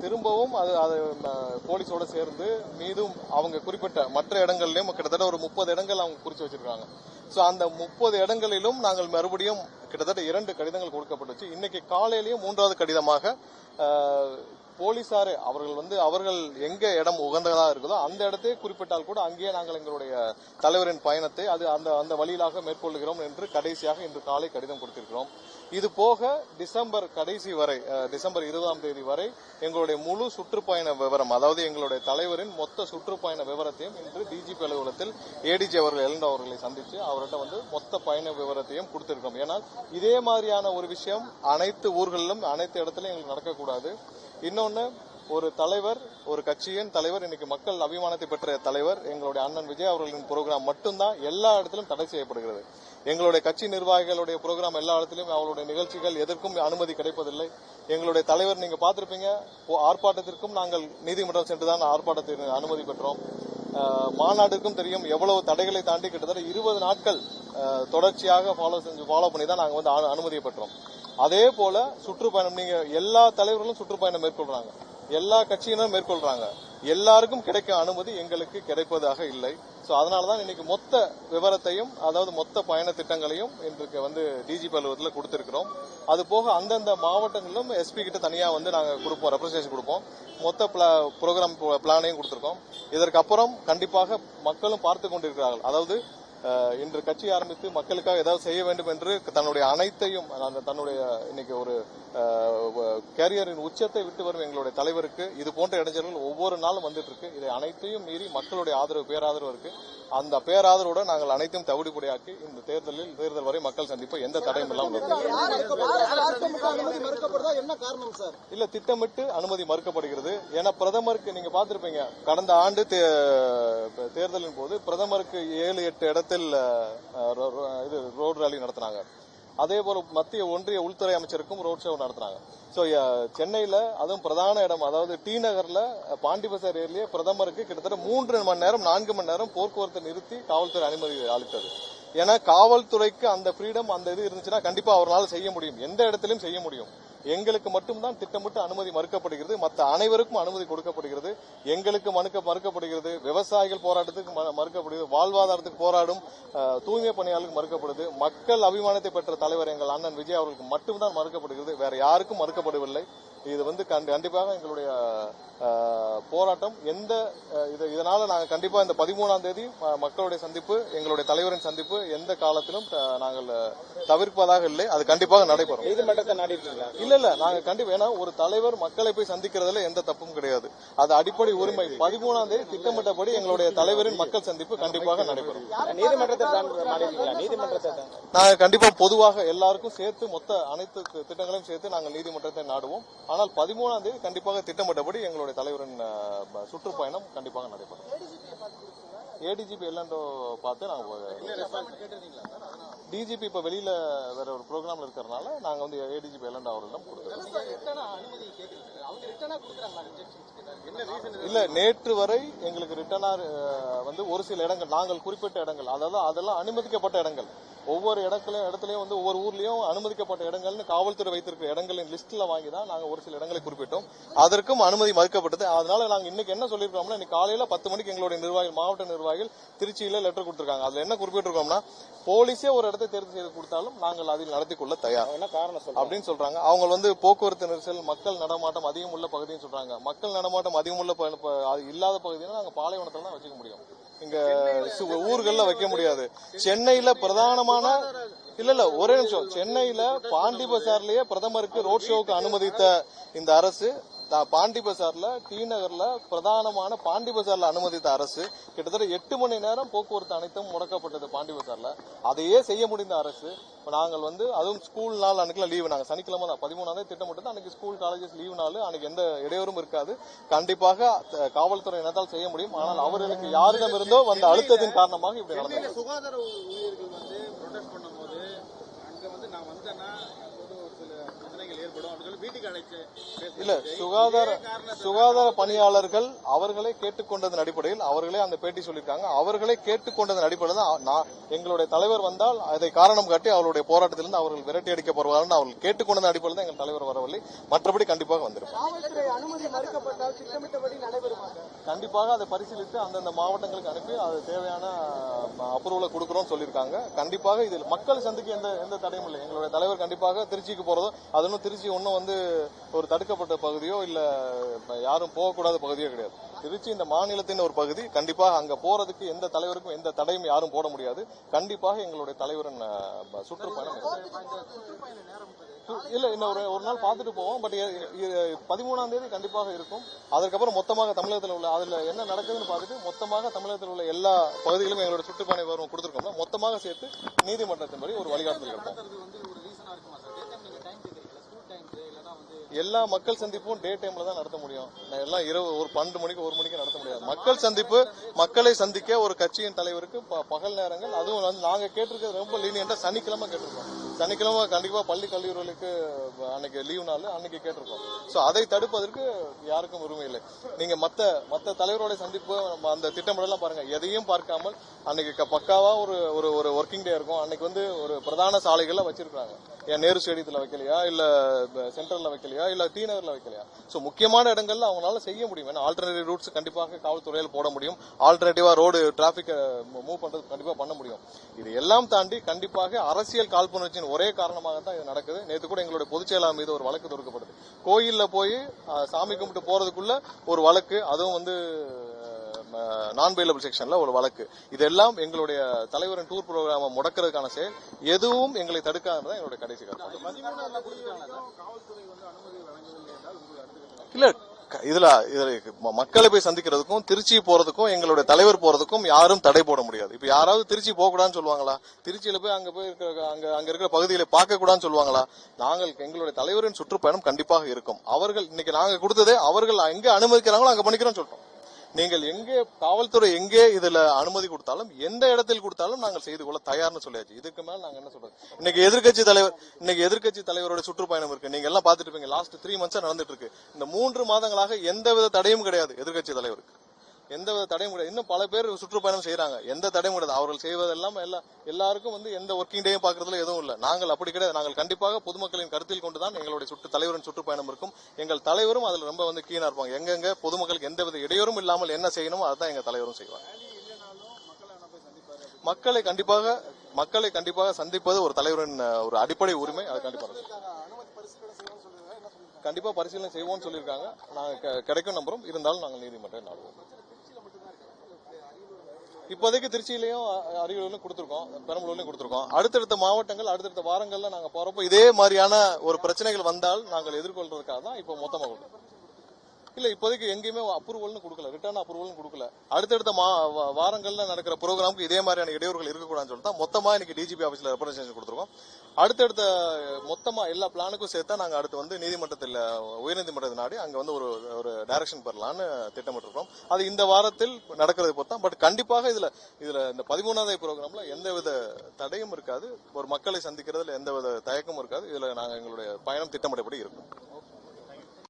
திரும்பவும் அது அது போலீஸோட சேர்ந்து மீதும் அவங்க குறிப்பிட்ட மற்ற இடங்கள்லயும் கிட்டத்தட்ட ஒரு முப்பது இடங்கள் அவங்க குறிச்சு வச்சிருக்காங்க. சோ அந்த முப்பது இடங்களிலும் நாங்கள் மறுபடியும் கிட்டத்தட்ட இரண்டு கடிதங்கள் கொடுக்கப்பட்டுச்சு. இன்னைக்கு காலையிலேயும் மூன்றாவது கடிதமாக போலீசாரு அவர்கள் வந்து அவர்கள் எங்க இடம் உகந்ததா இருக்குதோ அந்த இடத்தை குறிப்பிட்டால் கூட அங்கேயே நாங்கள் எங்களுடைய தலைவரின் பயணத்தை அது அந்த அந்த வழியிலாக மேற்கொள்கிறோம் என்று கடைசியாக இன்று காலை கடிதம் கொடுத்திருக்கிறோம். இது போக டிசம்பர் கடைசி வரை டிசம்பர் இருபதாம் தேதி வரை எங்களுடைய முழு சுற்றுப்பயண விவரம் அதாவது எங்களுடைய தலைவரின் மொத்த சுற்றுப்பயண விவரத்தையும் இன்று டிஜிபி அலுவலகத்தில் ஏடிஜி அவர்கள் எழுந்த அவர்களை சந்தித்து அவர்கிட்ட வந்து மொத்த பயண விவரத்தையும் கொடுத்திருக்கிறோம். ஏன்னா இதே மாதிரியான ஒரு விஷயம் அனைத்து ஊர்களிலும் அனைத்து இடத்துலையும் எங்களுக்கு நடக்கக்கூடாது. இன்னொன்று ஒரு தலைவர் ஒரு கட்சியின் தலைவர் இன்னைக்கு மக்கள் அபிமானத்தை பெற்ற தலைவர் எங்களுடைய அண்ணன் விஜய் அவர்களின் ப்ரோக்ராம் மட்டும்தான் எல்லா இடத்திலும் தடை செய்யப்படுகிறது. எங்களுடைய கட்சி நிர்வாகிகளுடைய ப்ரோக்ராம் எல்லா இடத்திலும் அவருடைய நிகழ்ச்சிகள் எதற்கும் அனுமதி கிடைப்பதில்லை. எங்களுடைய தலைவர் நீங்க பார்த்திருப்பீங்க ஆர்ப்பாட்டத்திற்கும் நாங்கள் நீதிமன்றம் சென்றுதான் ஆர்ப்பாட்டத்திற்கு அனுமதி பெற்றோம். அஹ், மாநாடுக்கும் தெரியும் எவ்வளவு தடைகளை தாண்டி கிட்டத்தட்ட இருபது நாட்கள் தொடர்ச்சியாக ஃபாலோ செஞ்சு ஃபாலோ பண்ணி தான் நாங்கள் வந்து அனுமதியை பெற்றோம். அதே போல சுற்றுப்பயணம் நீங்க எல்லா தலைவர்களும் சுற்றுப்பயணம் மேற்கொள்றாங்க. எல்லா கட்சியினரும் மேற்கொள்றாங்க. எல்லாருக்கும் கிடைக்க அனுமதி எங்களுக்கு கிடைப்பதாக இல்லை. சோ அதனாலதான் இன்னைக்கு மொத்த விவரத்தையும் அதாவது மொத்த பயண திட்டங்களையும் இன்றைக்கு வந்து டிஜிபி அலுவலகத்தில் கொடுத்திருக்கிறோம். அது போக அந்தந்த மாவட்டங்களிலும் எஸ்பி கிட்ட தனியா வந்து நாங்க கொடுப்போம் ரெப்ரசன்டேஷன் கொடுப்போம். மொத்த ப்ரோக்ராம் பிளானையும் கொடுத்திருக்கோம். இதற்கு அப்புறம் கண்டிப்பாக மக்களும் பார்த்து கொண்டிருக்கிறார்கள். அதாவது இன்று கட்சி ஆரம்பித்து மக்களுக்காக ஏதாவது செய்ய வேண்டும் என்று தன்னுடைய அனைத்தையும் அந்த தன்னுடைய இன்னைக்கு ஒரு கேரியரின் உச்சத்தை விட்டு வரும் எங்களுடைய தலைவருக்கு இது போன்ற இடைஞ்சல்கள் ஒவ்வொரு நாளும் வந்துட்டு இருக்கு. இதை அனைத்தையும் மீறி மக்களுடைய ஆதரவு பேராதரவு இருக்கு. அந்த பேராதரவோட நாங்கள் அனைத்தையும் தவிடுபடியாக்கி இந்த தேர்தலில் தேர்தல் வரை மக்கள் சந்திப்பு எந்த தடையும் இல்லாமல் இல்ல திட்டமிட்டு அனுமதி மறுக்கப்படுகிறது. ஏன்னா பிரதமருக்கு நீங்க பார்த்திருப்பீங்க கடந்த ஆண்டு தேர்தலின் போது பிரதமருக்கு ஏழு எட்டு இடத்தில் இடத்தில் இது ரோடு ரேலி நடத்தினாங்க. அதே போல மத்திய ஒன்றிய உள்துறை அமைச்சருக்கும் ரோட் ஷோ நடத்தினாங்க. ஸோ சென்னையில அதுவும் பிரதான இடம். அதாவது டி நகர்ல பாண்டிபசார் ஏரியிலேயே பிரதமருக்கு கிட்டத்தட்ட மூன்று மணி நேரம் நான்கு மணி நேரம் போக்குவரத்தை நிறுத்தி காவல்துறை அனுமதி அளித்தது. ஏன்னா காவல்துறைக்கு அந்த ஃப்ரீடம் அந்த இது இருந்துச்சுன்னா கண்டிப்பா அவரால் செய்ய முடியும். எந்த இடத்திலும் செய்ய முடியும். எங்களுக்கு மட்டும்தான் திட்டமிட்டு அனுமதி மறுக்கப்படுகிறது. மற்ற அனைவருக்கும் அனுமதி கொடுக்கப்படுகிறது. எங்களுக்கு மறுக்க மறுக்கப்படுகிறது. விவசாயிகள் போராட்டத்துக்கு மறுக்கப்படுகிறது. வாழ்வாதாரத்துக்கு போராடும் தூய்மை பணியாளருக்கு மறுக்கப்படுது. மக்கள் அபிமானத்தை பெற்ற தலைவர் எங்கள் அண்ணன் விஜய் அவர்களுக்கு மட்டும்தான் மறுக்கப்படுகிறது. வேற யாருக்கும் மறுக்கப்படவில்லை. இது வந்து கண்டி- கண்டிப்பாக எங்களுடைய போராட்டம். எந்த இதனால நாங்கள் கண்டிப்பா இந்த பதிமூணாம் தேதி மக்களுடைய சந்திப்பு எங்களுடைய தலைவரின் சந்திப்பு எந்த காலத்திலும் நாங்கள் தவிர்ப்பதாக இல்லை. அது கண்டிப்பாக நடைபெறும். இல்ல இல்ல நாங்க கண்டிப்பா ஏன்னா ஒரு தலைவர் மக்களை போய் சந்திக்கிறதுல எந்த தப்பும் கிடையாது. அது அடிப்படை உரிமை. பதிமூணாம் தேதி திட்டமிட்டபடி எங்களுடைய தலைவரின் மக்கள் சந்திப்பு கண்டிப்பாக நடைபெறும். நாங்க கண்டிப்பா பொதுவாக எல்லாருக்கும் சேர்த்து மொத்த அனைத்து திட்டங்களையும் சேர்த்து நாங்கள் நீதிமன்றத்தை நாடுவோம். ஆனால் பதிமூணாம் தேதி கண்டிப்பாக திட்டமிட்டபடி எங்களுடைய தலைவரின் சுற்றுப்பயணம் கண்டிப்பாக நடைபெறும். ஏடிஜிபி எல்லண்டோ பார்த்து நாங்க டிஜிபி இப்ப வெளியில வேற ஒரு ப்ரோக்ராம்ல இருக்கிறதுனால நாங்க வந்து ஏடிஜிபி எல்லண்டோ அவர்களிடம் கொடுத்துருக்கோம் இல்ல நேற்று வரை எங்களுக்கு ரிட்டர்னா வந்து ஒரு சில இடங்கள் நாங்கள் குறிப்பிட்ட இடங்கள் அதாவது அதெல்லாம் அனுமதிக்கப்பட்ட இடங்கள். ஒவ்வொரு இடத்துலயும் இடத்துலயும் வந்து ஒவ்வொரு ஊர்லயும் அனுமதிக்கப்பட்ட இடங்கள்னு காவல்துறை வைத்திருக்கிற இடங்களின் லிஸ்ட்ல வாங்கி தான் நாங்க ஒரு சில இடங்களை குறிப்பிட்டோம். அதற்கும் அனுமதி மறுக்கப்பட்டது. அதனால நாங்க இன்னைக்கு என்ன சொல்லிருக்கோம்னா இன்னைக்கு காலையில பத்து மணிக்கு எங்களுடைய நிர்வாகிகள் மாவட்ட நிர்வாகிகள் திருச்சியில லெட்டர் கொடுத்திருக்காங்க. அதுல என்ன குறிப்பிட்டிருக்கோம்னா போலீஸே ஒரு இடத்தை தேர்வு செய்து கொடுத்தாலும் நாங்கள் அதில் நடத்தி கொள்ள தயார். என்ன காரணம் அப்படின்னு சொல்றாங்க. அவங்க வந்து போக்குவரத்து நெரிசல் மக்கள் நடமாட்டம் அதிகம் உள்ள பகுதின்னு சொல்றாங்க. மக்கள் நடமாட்டம் அதிகம் உள்ள இல்லாத பகுதினா நாங்க பாலைவனத்துல தான் வச்சுக்க முடியும். இங்க ஊர்கள்ல வைக்க முடியாது. சென்னையில பிரதானமான இல்ல இல்ல ஒரே நிமிஷம். சென்னையில பாண்டி பசார்லயே பிரதமருக்கு ரோட் ஷோவுக்கு அனுமதித்த இந்த அரசு பாண்டி பசார்ல டி நகர்ல பிரதானமான பாண்டி பசார்ல அனுமதித்த அரசு கிட்டத்தட்ட எட்டு மணி நேரம் போக்குவரத்து அனைத்தும் முடக்கப்பட்டது பாண்டி பசார்ல. அதையே செய்ய முடிந்த அரசு இப்ப நாங்கள் வந்து அதுவும் ஸ்கூல் நாள் அன்னைக்குலாம் லீவு நாங்க சனிக்கிழமை தான் பதிமூணாம் தேதி திட்டமிட்டது அன்னைக்கு ஸ்கூல் காலேஜஸ் லீவு நாள் அன்னைக்கு எந்த இடையூறும் இருக்காது. கண்டிப்பாக காவல்துறை என்னதால் செய்ய முடியும். ஆனால் அவர்களுக்கு யாரிடம் இருந்தோ வந்த அழுத்தத்தின் காரணமாக இப்படி நடந்தது. சுகாதார ஊழியர்கள் வந்து ப்ரொடெஸ்ட் பண்ணும்போது அங்க வந்து நான் வந்தேன்னா அங்க வந்து ஒரு சில பிரச்சனைகள் ஏற்படும் அப்படின்னு சொல்லி வீட்டுக்கு அழைச்சு இல்ல சுகாதார சுகாதார பணியாளர்கள் அவர்களே கேட்டுக்கொண்டதன் அடிப்படையில் அவர்களே அந்த பேட்டி சொல்லியிருக்காங்க. அவர்களே கேட்டுக்கொண்டதன் அடிப்படையில் தான் நான் எங்களுடைய தலைவர் வந்தால் அதை காரணம் காட்டி அவருடைய போராட்டத்திலிருந்து அவர்கள் விரட்டி அடிக்கப்படுவார்கள் அவர்கள் கேட்டுக்கொண்டதன் அடிப்படையில் தான் எங்கள் தலைவர் வரவில்லை. மற்றபடி கண்டிப்பாக வந்திருப்பார். காவல்துறை அனுமதி மறுக்கப்பட்டால் திட்டமிட்டபடி நடைபெறுமா சார்? கண்டிப்பாக அதை பரிசீலித்து அந்தந்த மாவட்டங்களுக்கு அனுப்பி அது தேவையான அப்ரூவலை கொடுக்குறோம் சொல்லியிருக்காங்க. கண்டிப்பாக இதில் மக்கள் சந்திக்க எந்த எந்த தடையும் இல்லை. எங்களுடைய தலைவர் கண்டிப்பாக திருச்சிக்கு போறதோ அது திருச்சி ஒன்றும் வந்து ஒரு தடுக்கப்பட்ட பகுதியோ இல்ல யாரும் போகக்கூடாத பகுதியோ கிடையாது. திருச்சி இந்த மாநிலத்தின் ஒரு பகுதி. கண்டிப்பாக அங்க போறதுக்கு எந்த தலைவருக்கும் எந்த தடையும் யாரும் போட முடியாது. கண்டிப்பாக எங்களுடைய தலைவரின் சுற்றுப்பயணம் இல்ல இன்னும் ஒரு ஒரு நாள் பார்த்துட்டு போவோம். பட் பதிமூணாம் தேதி கண்டிப்பாக இருக்கும். அதுக்கப்புறம் மொத்தமாக தமிழகத்தில் உள்ள அதுல என்ன நடக்குதுன்னு பார்த்துட்டு மொத்தமாக தமிழகத்தில் உள்ள எல்லா பகுதிகளும் எங்களோட சுற்றுப்பயண வரும் கொடுத்துருக்கோம்ல. மொத்தமாக சேர்த்து நீதிமன்றத்தின்படி ஒரு வழிகாட்டுதல் இருக்கும் எல்லா மக்கள் சந்திப்பும் டே டைம்ல தான் நடத்த முடியும். நான் எல்லாம் இரவு ஒரு பன்னெண்டு மணிக்கு ஒரு மணிக்கு நடத்த முடியாது. மக்கள் சந்திப்பு மக்களை சந்திக்க ஒரு கட்சியின் தலைவருக்கு ப- பகல் நேரங்கள். அதுவும் வந்து நாங்க கேட்டிருக்கிறது ரொம்ப லீனியண்டா சனிக்கிழமை கேட்டிருக்கோம். சனிக்கிழமை கண்டிப்பாக பள்ளி கல்லூரிகளுக்கு அன்னைக்கு லீவ் நாள் அன்னைக்கு கேட்டிருக்கோம். ஸோ அதை தடுப்பதற்கு யாருக்கும் உரிமை இல்லை. நீங்கள் மற்ற மற்ற தலைவரோட சந்திப்பு நம்ம அந்த திட்டமிடலாம் பாருங்கள் எதையும் பார்க்காமல் அன்னைக்கு க- ஒரு ஒரு ஒரு ஒர்க்கிங் டே இருக்கும். அன்னைக்கு வந்து ஒரு பிரதான சாலைகளில் வச்சிருக்காங்க ஏன் நேரு ஸ்டேடியத்தில் வைக்கலையா? இல்லை சென்ட்ரலில் வைக்கலையா? இல்லை டி நகரில் வைக்கலையா? ஸோ முக்கியமான இடங்கள்ல அவங்களால செய்ய முடியும். ஏன்னா ஆல்டர்னேட்டிவ் ரூட்ஸ் கண்டிப்பாக காவல்துறையில் போட முடியும். ஆல்டர்னேட்டிவாக ரோடு டிராஃபிக்கை மூவ் பண்ணுறது கண்டிப்பாக பண்ண முடியும். இது எல்லாம் தாண்டி கண்டிப்பாக அரசியல் காழ்ப்புணர்ச்சியின் ஒரே காரணமாக தான் இது நடக்குது. நேத்து கூட எங்களுடைய பொதுச் செயலாளர் மீது ஒரு வழக்கு தொடுக்கப்படுது. கோயில்ல போய் சாமி கும்பிட்டு போறதுக்குள்ள ஒரு வழக்கு அதுவும் வந்து நான் பெயிலபிள் செக்ஷன்ல ஒரு வழக்கு. இதெல்லாம் எங்களுடைய தலைவரின் டூர் ப்ரோக்ராமை முடக்கிறதுக்கான செயல். எதுவும் எங்களை தடுக்காததான் எங்களுடைய கடைசி காரணம் இல்ல இதுல இதுல ம- மக்களை போய் சந்திக்கிறதுக்கும் திருச்சி போறதுக்கும் எங்களுடைய தலைவர் போறதுக்கும் யாரும் தடை போட முடியாது. இப்ப யாராவது திருச்சி போக கூடாதுன்னு சொல்லுவாங்களா? திருச்சியில போய் அங்க போய் இருக்கிற அங்க அங்க இருக்கிற பகுதிகளை பார்க்க கூடாதுன்னு சொல்லுவாங்களா? நாங்கள் எங்களுடைய தலைவரின் சுற்றுப்பயணம் கண்டிப்பாக இருக்கும். அவர்கள் இன்னைக்கு நாங்க கொடுத்ததே அவர்கள் எங்க அனுமதிக்கிறாங்களோ அங்க பண்ணிக்கிறோம் சொல்றோம். நீங்கள் எங்கே காவல்துறை எங்கே இதுல அனுமதி கொடுத்தாலும் எந்த இடத்தில் கொடுத்தாலும் நாங்கள் செய்து கொள்ள தயார்னு சொல்லியாச்சு. இதுக்கு மேல நாங்க என்ன சொல்றது? இன்னைக்கு எதிர்க்கட்சி தலைவர் இன்னைக்கு எதிர்க்கட்சி தலைவரோட சுற்றுப்பயணம் இருக்கு. நீங்க எல்லாம் பாத்துட்டு இருப்பீங்க லாஸ்ட் த்ரீ மந்த்ஸா நடந்துட்டு இருக்கு. இந்த மூன்று மாதங்களாக எந்தவித தடையும் கிடையாது எதிர்க்கட்சி தலைவருக்கு. எந்தவித தடையும் கிடையாது. இன்னும் பல பேர் சுற்றுப்பயணம் செய்யறாங்க எந்த தடையும் கிடையாது. அவர்கள் செய்வதெல்லாம் எல்லா எல்லாருக்கும் வந்து எந்த ஒர்க்கிங் டேயும் பாக்குறதுல எதுவும் இல்லை. நாங்கள் அப்படி கிடையாது. நாங்கள் கண்டிப்பாக பொதுமக்களின் கருத்தில் கொண்டுதான் எங்களுடைய சுற்று தலைவரின் சுற்றுப்பயணம் இருக்கும். எங்கள் தலைவரும் அதுல ரொம்ப வந்து கீனா இருப்பாங்க. எங்கெங்க பொதுமக்களுக்கு எந்தவித இடையூறும் இல்லாமல் என்ன செய்யணுமோ அதுதான் எங்க தலைவரும் செய்வாங்க. மக்களை கண்டிப்பாக மக்களை கண்டிப்பாக சந்திப்பது ஒரு தலைவரின் ஒரு அடிப்படை உரிமை. அது கண்டிப்பாக கண்டிப்பா பரிசீலனை செய்வோம்னு சொல்லியிருக்காங்க. நாங்க கிடைக்கும் நம்புறோம் இருந்தாலும் நாங்கள் நீதிமன்றம் நாடுவோம். இப்போதைக்கு திருச்சியிலையும் அரியலூர்லையும் கொடுத்துருக்கோம் பெரம்பலூர்லையும் கொடுத்துருக்கோம். அடுத்தடுத்த மாவட்டங்கள் அடுத்தடுத்த வாரங்கள்ல நாங்க போறப்போ இதே மாதிரியான ஒரு பிரச்சனைகள் வந்தால் நாங்கள் எதிர்கொள்றதுக்காக தான் இப்போ மொத்தமாக கொடுத்தோம். இல்ல இப்போதைக்கு எங்கேயுமே அப்ரூவல்னு கொடுக்கல. ரிட்டர்ன் அப்ரூவல்னு கொடுக்கல. அடுத்தடுத்த மா வாரங்கள்ல நடக்கிற ப்ரோக்ராமுக்கு இதே மாதிரியான இடையூறுகள் இருக்கக்கூடாதுன்னு சொல்லிட்டு தான் மொத்தமா இன்னைக்கு டிஜிபி ஆஃபீஸ்ல ரெப்ரசன்டேஷன் கொடுத்துருக்கோம். அடுத்தடுத்த மொத்தமா எல்லா பிளானுக்கும் சேர்த்தா நாங்க அடுத்து வந்து நீதிமன்றத்தில் உயர்நீதிமன்றத்தை நாடி அங்க வந்து ஒரு ஒரு டைரக்ஷன் பெறலாம்னு திட்டமிட்டிருக்கோம் அது இந்த வாரத்தில் நடக்கிறது பொறுத்தான் பட் கண்டிப்பாக இதுல இதுல இந்த பதிமூணாவது ப்ரோக்ராம்ல எந்தவித தடையும் இருக்காது. ஒரு மக்களை சந்திக்கிறதுல எந்தவித தயக்கமும் இருக்காது. இதுல நாங்க எங்களுடைய பயணம் திட்டமிட்டபடி இருக்கும்.